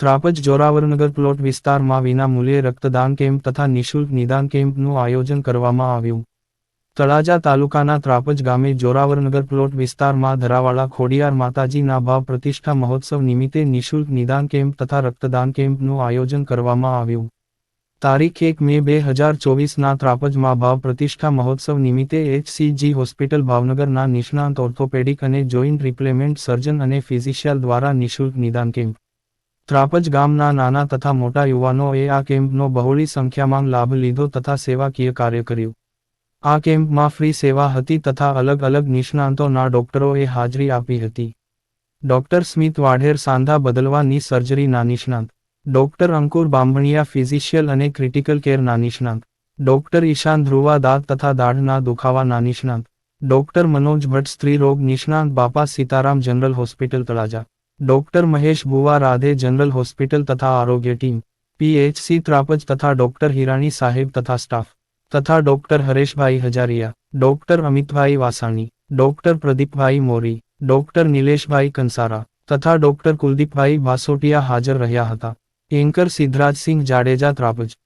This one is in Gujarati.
ત્રાપજ જોરાવરનગર પ્લોટ વિસ્તારમાં વિના મૂલ્યે રક્તદાન કેમ્પ તથા નિઃશુલ્ક નિદાન કેમ્પનું આયોજન કરવામાં આવ્યું. તળાજા તાલુકાના ત્રાપજ ગામે જોરાવરનગર પ્લોટ વિસ્તારમાં ધરાવાળા ખોડિયાર માતાજીના ભાવ પ્રતિષ્ઠા મહોત્સવ નિમિત્તે નિઃશુલ્ક નિદાન કેમ્પ તથા રક્તદાન કેમ્પનું આયોજન કરવામાં આવ્યું. તારીખ એક મે બે હજાર ચોવીસના ત્રાપજમાં ભાવ પ્રતિષ્ઠા મહોત્સવ નિમિત્તે એચસીજી હોસ્પિટલ ભાવનગરના નિષ્ણાંત ઓર્થોપેડિક અને જોઇન્ટ રિપ્લેમેન્ટ સર્જન અને ફિઝિશિયલ દ્વારા નિઃશુલ્ક નિદાન કેમ્પ ત્રાપજ ગામના નાના તથા મોટા યુવાનોએ આ કેમ્પનો બહોળી સંખ્યામાં લાભ લીધો તથા સેવાકીય કાર્ય કર્યું. આ કેમ્પમાં ફ્રી સેવા હતી તથા અલગ અલગ નિષ્ણાંતોના ડોક્ટરોએ હાજરી આપી હતી. ડોક્ટર સ્મિત વાઢેર સાંધા બદલવાની સર્જરીના નિષ્ણાંત ડોક્ટર અંકુર બાંભણિયા ફિઝિશિયલ અને ક્રિટિકલ કેરના નિષ્ણાંત ડોક્ટર ઈશાન ધ્રુવા દાંત તથા દાઢના દુખાવાના નિષ્ણાંત ડોક્ટર મનોજ ભટ્ટ સ્ત્રી રોગ નિષ્ણાંત Bapa Sitaram general hospital Talaja. Doctor Mahesh Bhuva Radhe general hospital તથા આરોગ્ય ટીમ, પીએચસી ત્રાપજ તથા ડોક્ટર હિરાણી સાહેબ તથા સ્ટાફ, તથા doctor Hareshbhai Hajariya, doctor Amitbhai Vasani, doctor Pradipbhai Mori, doctor Nileshbhai Kansara, તથા ડોક્ટર કુલદીપભાઈ ભાસોટિયા હાજર રહ્યા હતા. એન્કર સિદ્ધરાજસિંહ જાડેજા ત્રાપજ